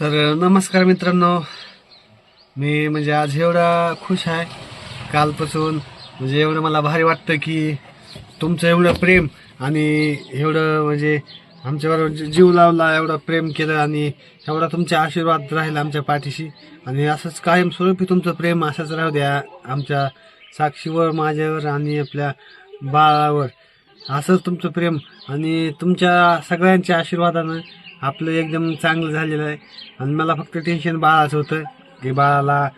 तर नमस्कार मित्रांनो. मी म्हणजे आज एवढा खुश आहे. कालपासून म्हणजे एवढं मला भारी वाटतं की तुमचं एवढं प्रेम आणि एवढं म्हणजे आमच्याबरोबर जीव लावला एवढं प्रेम केलं आणि एवढा तुमचा आशीर्वाद राहील आमच्या पाठीशी. आणि असंच कायमस्वरूपी तुमचं प्रेम असंच राहू द्या आमच्या साक्षीवर माझ्यावर आणि आपल्या बाळावर. असंच तुमचं प्रेम आणि तुमच्या सगळ्यांच्या आशीर्वादानं आपलं एकदम चांगलं झालेलं आहे. आणि मला फक्त टेन्शन बाळाचं होतं. की बाळाला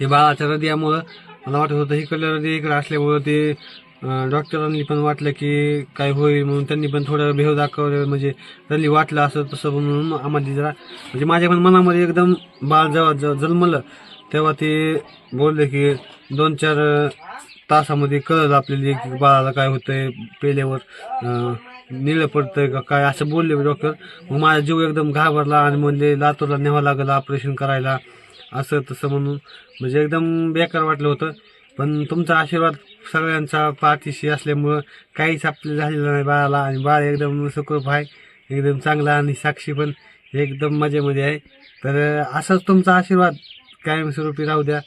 ते बाळाच्या हृदयामुळं मला वाटत होतं इकडलं हृदय इकडं असल्यामुळं ते डॉक्टरांनी पण वाटलं की काय होईल म्हणून त्यांनी पण थोडं भेव दाखवलं. म्हणजे त्यांनी वाटलं असं तसं म्हणून आम्हाला जरा म्हणजे माझ्या पण मनामध्ये एकदम बाळ जेव्हा ज- जन्मलं तेव्हा ते बोलले की दोन चार तासामध्ये कळलं आपल्याला की बाळाला काय होतंय पेल्यावर नेलं पडतंय का काय? असं बोलले डॉक्टर. मग माझा जीव एकदम घाबरला आणि म्हणले लातूरला न्यावं लागलं ऑपरेशन करायला. असं तसं म्हणून. म्हणजे एकदम बेकार वाटलं होतं. पण तुमचा आशीर्वाद सगळ्यांचा पाठीशी असल्यामुळं काहीच आपलं झालेलं नाही बाळाला. आणि बाळ एकदम सुखरूप आहे. एकदम चांगला आणि साक्षी पण एकदम मजेमध्ये आहे. तर असाच तुमचा आशीर्वाद कायमस्वरूपी राहू द्या.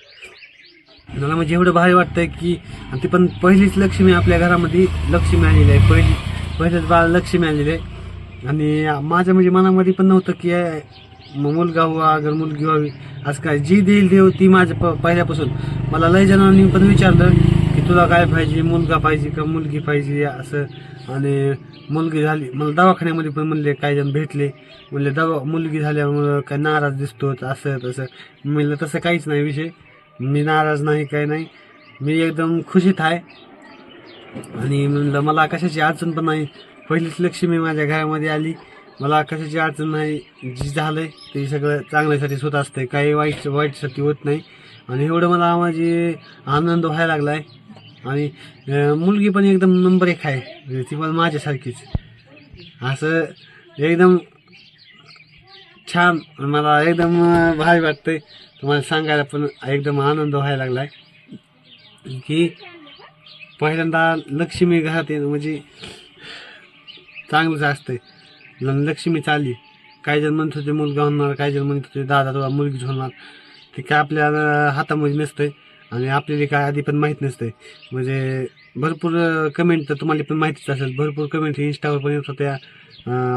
मला म्हणजे एवढं भारी वाटतंय की आणि ती पण पहिलीच लक्ष्मी आपल्या घरामध्ये लक्ष्मी आलेली आहे. पहिली पहिल्याच बाळ लक्ष्मी मिळालेले आणि माझ्या म्हणजे मनामध्ये पण नव्हतं की मग मुलगा व्हा अगर मुलगी व्हावी असं काय जी देईल देव ती माझ्या प पहिल्यापासून. मला लय जणांनी पण विचारलं की तुला काय पाहिजे मुलगा पाहिजे का मुलगी पाहिजे? असं. आणि मुलगी झाली. मला दवाखान्यामध्ये पण म्हणले काही जण भेटले. म्हणले दवा मुलगी झाल्यामुळं काय नाराज दिसतो. असं तसं. म्हणलं तसं काहीच नाही विषय. मी नाराज नाही काय नाही. मी एकदम खुशीत आहे. आणि म्हणलं मला कशाची अडचण पण नाही. पहिलीच लक्ष्मी माझ्या घरामध्ये आली. मला कशाची अडचण नाही. जी झालंय ते सगळं चांगल्यासाठीच होत असतंय. काही वाईट वाईटसाठी होत नाही. आणि एवढं मला माझी आनंद व्हायला लागलाय. आणि मुलगी पण एकदम नंबर एक आहे. ती पण माझ्यासारखीच. असं एकदम छान मला एकदम भारी वाटतंय. तुम्हाला सांगायला पण एकदम आनंद व्हायला लागलाय. की पहिल्यांदा लक्ष्मी घरात येणं म्हणजे चांगलंच असतंय. आहे लक्ष्मी चालली. काही जण म्हणत होते मुलगा होणार. काही जण म्हणत होते दादा तुला मुलगीच होणार. ते काय आपल्या हातामध्ये नसतंय. आणि आपल्याला काय आधी पण माहीत नसतंय. म्हणजे भरपूर कमेंट तर तुम्हाला पण माहितीच असेल. भरपूर कमेंट इंस्टावर पण येत होत्या.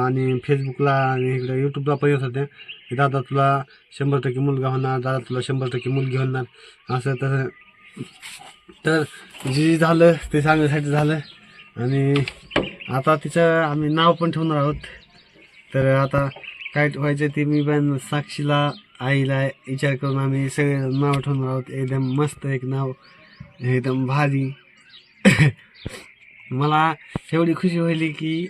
आणि फेसबुकला आणि इकडे यूट्यूबला पण येत होत्या. की दादा तुला शंभर टक्के मुलगा होणार. दादा तुला शंभर टक्के मुलगी होणार. असं तसं. तर जे झालं ते सांगण्यासाठी झालं. आणि आता तिचं आम्ही नाव पण ठेवणार आहोत. तर आता काय व्हायचं ते मी पण साक्षीला आईला विचार करून आम्ही सगळे नाव ठेवणार आहोत. एकदम मस्त एक नाव एकदम भारी. मला एवढी खुशी व्हायली की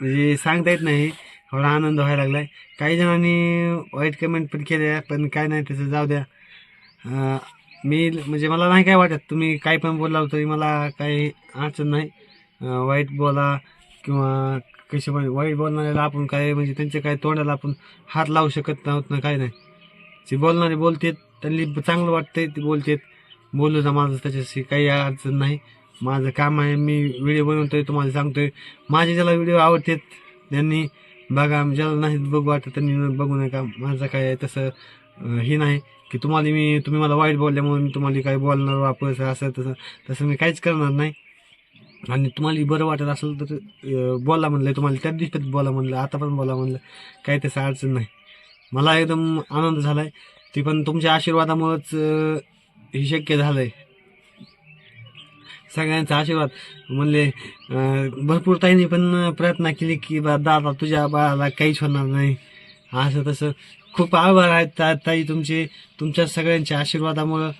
म्हणजे सांगता येत नाही एवढा आनंद व्हायला लागलाय. काही जणांनी वाईट कमेंट पण केल्या पण काय नाही त्याचं जाऊ द्या. मी म्हणजे मला नाही काय वाटत. तुम्ही काय पण बोलला तरी मला काही अडचण नाही. वाईट बोला किंवा कसे पण वाईट बोलणाऱ्याला आपण काय म्हणजे त्यांच्या काय तोंडाला आपण हात लावू शकत नव्हत ना काय नाही. जे बोलणारे बोलतेत त्यांनी चांगलं वाटतंय ते बोलतेत. बोलू जा माझं त्याच्याशी काही अडचण नाही. माझं काम आहे मी व्हिडिओ बनवतोय तुम्हाला सांगतोय. माझे ज्याला व्हिडिओ आवडतात त्यांनी बघा ज्याला नाही बघू वाटत त्यांनी बघू नका. माझं काय तसं हे नाही. की तुम्हाला मी तुम्ही मला वाईट बोलल्यामुळे मी तुम्हाला काही बोलणार वापस असं तसं तसं मी काहीच करणार नाही. आणि तुम्हाला बरं वाटत असेल तर बोला म्हणलं तुम्हाला त्या दिवशी बोला म्हणलं आता पण बोला म्हणलं काही तसं अडचण नाही. मला एकदम आनंद झाला आहे ती पण तुमच्या आशीर्वादामुळंच हे शक्य झालं आहे सगळ्यांचा आशीर्वाद. म्हणले भरपूर ताईंनी पण प्रयत्न केले की बा दादा तुझ्या बाळाला काहीच होणार नाही. असं तसं. खूप आभार आहेत ता ताई तुमचे तुमच्या सगळ्यांच्या आशीर्वादामुळं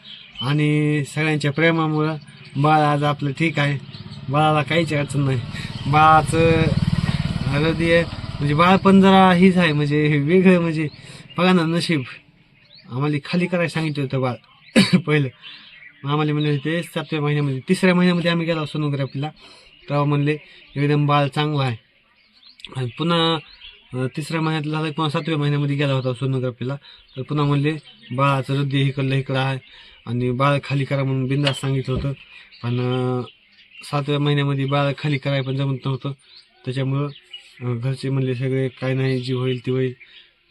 आणि सगळ्यांच्या प्रेमामुळं बाळ आज आपलं ठीक आहे. बाळाला काहीच अडचण नाही. बाळाचं हृदय म्हणजे बाळ पण जरा हीच आहे म्हणजे वेगळं म्हणजे बघा ना नशीब. आम्हाला खाली करायला सांगितलं होतं बाळ. पहिलं. मग आम्हाला म्हणले होते सातव्या महिन्यामध्ये तिसऱ्या महिन्यामध्ये आम्ही गेलो सोनोग्राफीला. तेव्हा म्हणले एकदम बाळ चांगलं आहे. आणि पुन्हा तिसऱ्या महिन्यात झालं पुन्हा सातव्या महिन्यामध्ये गेला होता सोनोग्राफीला तर पुन्हा म्हणले बाळाचं हृदय इकडलं इकडं आहे. आणि बाळ खाली करा म्हणून बिंदास सांगितलं होतं. पण सातव्या महिन्यामध्ये बाळ खाली कराय पण जमत नव्हतं. त्याच्यामुळं घरचे म्हणले सगळे काय नाही जी होईल ती होईल.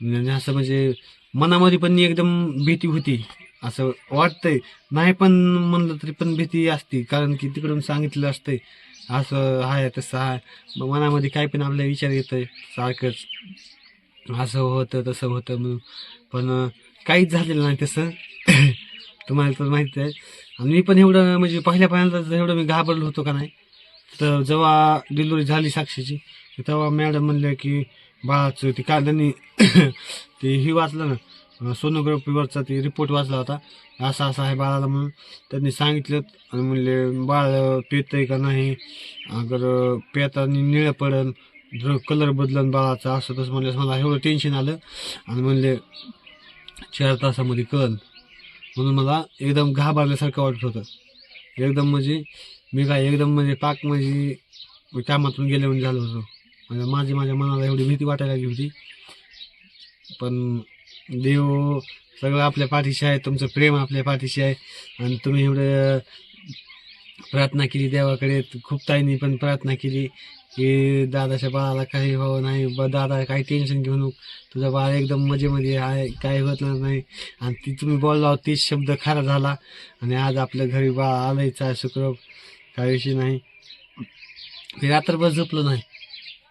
आणि असं म्हणजे मनामध्ये पण एकदम भीती होती. असं वाटतंय. नाही पण म्हणलं तरी पण भीती असते. कारण की तिकडून सांगितलं असतंय. असं आहे तसं आहे. मग मनामध्ये काय पण आपल्या विचार येतंय सारखंच. असं होतं तसं होतं म्हणून. पण काहीच झालेलं नाही तसं. तुम्हाला तर माहिती आहे. आणि मी पण एवढं म्हणजे पहिल्या पहिल्यांदा एवढं मी घाबरलो होतो का नाही तर जेव्हा डिलिव्हरी झाली साक्षीची तेव्हा मॅडम म्हणलं की बाळाचं ती का ते ही वाचलं ना सोनोग्राफीवरचा ते रिपोर्ट वाचला होता. असं असं आहे बाळाला म्हणून. त्यांनी सांगितलं आणि म्हणले बाळ पेतंय का नाही? अगर पेतानी निळं पडन जर कलर बदलन बाळाचा असं तसं म्हणलं मला एवढं टेन्शन आलं. आणि म्हणले चार तासामध्ये कळन. म्हणून मला एकदम घाबरल्यासारखं वाटत होतं. एकदम म्हणजे मी काय एकदम म्हणजे पाक म्हणजे मी कामातून गेले म्हणजे झालो होतो. म्हणजे माझी माझ्या मनाला एवढी भीती वाटायला लागली होती. पण देव सगळं आपल्या पाठीशी आहे तुमचं प्रेम आपल्या पाठीशी आहे. आणि तुम्ही एवढं प्रार्थना केली देवाकडे खूप ताईंनी पण प्रार्थना केली की दादाच्या बाळाला काही व्हावं नाही ब दादा काही टेन्शन घेऊ नको. तुझा बाळ एकदम मजेमध्ये आहे काही होत नाही आणि ती तुम्ही बोलला तीच शब्द खरा झाला. आणि आज आपल्या घरी बाळ आलंयच आहे शुक्र काही विषय नाही. मी रात्रभर झोपलो नाही.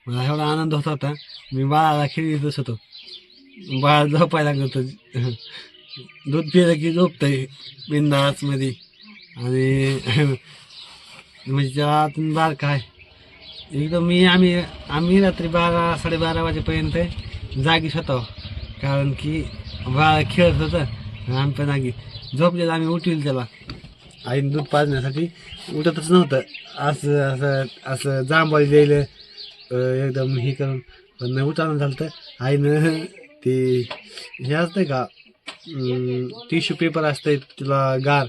मला एवढा आनंद होता होता. मी बाळाला खेळतच होतो बाळ झोपायला लागतं दूध पिलं की झोपतंय बिंदास आतमध्ये आणि म्हणजे तेव्हा तुम्ही बाळ काय? एकदम मी आम्ही आम्ही रात्री बारा साडेबारा वाजेपर्यंत जागीच होतो कारण की बाळ खेळत होतं आणि आम्ही पण जागी. झोपलेलं आम्ही उठविल त्याला. आईने दूध पाजण्यासाठी उठतच नव्हतं. असं असं असं जांभळी द्यायला एकदम हे करून पण उठावून झालं तर आईनं ते हे असतंय का? टिश्यू पेपर असतंय तिला गार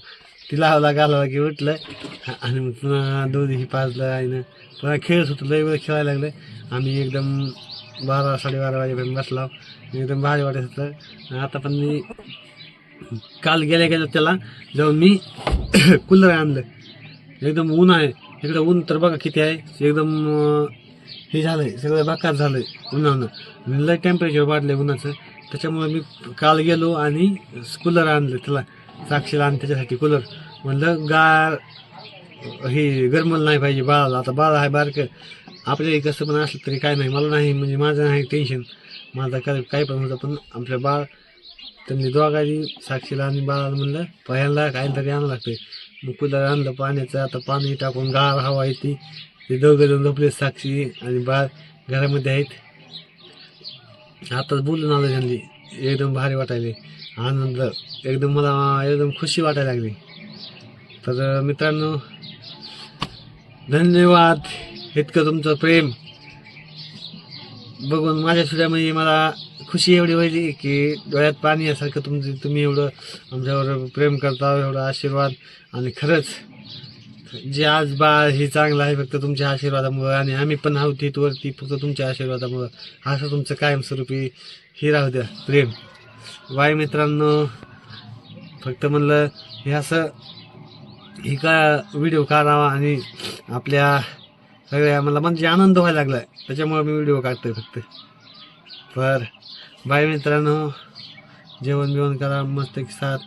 ती लावला घालावा की उठलं आणि मग पुन्हा दोन्ही पाजलं आणि पुन्हा खेळत होतो लय वेळ खेळायला लागलं. आम्ही एकदम बारा साडेबारा वाजेपर्यंत बसला. एकदम भारी वाटत होतं. आता पण मी काल गेल्या गेल्या त्याला जाऊन मी कूलर आणलं. एकदम ऊन आहे. इकडं ऊन तर बघा किती आहे. एकदम हे हे आहे सगळं बाकार झालं उन्हानं. लय टेम्परेचर वाढलंय उन्हाचं. त्याच्यामुळे मी काल गेलो आणि कूलर आणलं त्याला साक्षीला आणि त्याच्यासाठी कूलर म्हणलं गार हे गरमल नाही पाहिजे बाळाला. आता बाळ आहे बारकं. आपल्या कसं पण असलं तरी काय नाही. मला नाही म्हणजे माझं नाही टेन्शन माझं काय काय पण होतं पण आपल्या बाळ त्यांनी दोघांनी साक्षीला आणि बाळाला म्हणलं पहिल्यांदा काहीतरी आणावं लागते मग कूलर आणलं पाण्याचं आता पाणी टाकून गार हवा येते. ते दोघं जण झोपले साक्षी आणि बाळ घरामध्ये आहेत. आताच बोलून आलो त्यांनी. एकदम भारी वाटायले. आनंद. एकदम मला एकदम खुशी वाटायला लागली. तर मित्रांनो धन्यवाद. इतकं तुमचं प्रेम. बघून माझ्या सुद्धामध्ये म्हणजे मला खुशी एवढी व्हायची की डोळ्यात पाणी यासारखं तुमचं तुम्ही एवढं आमच्यावर प्रेम करता एवढा आशीर्वाद. आणि खरंच जे आज बा हे चांगलं आहे फक्त तुमच्या आशीर्वादामुळं आणि आम्ही पण आहोत तिथवरती फक्त तुमच्या आशीर्वादामुळं. असं तुमचं कायमस्वरूपी हे राहू द्या प्रेम. वाय मित्रांनो फक्त म्हणलं हे असं हे का व्हिडिओ काढावा आणि आपल्या सगळ्या मला म्हणजे आनंद व्हायला लागलाय. त्याच्यामुळे मी व्हिडिओ काढतोय फक्त. तर बाय मित्रांनो जेवण बिवण करा मस्त एक साथ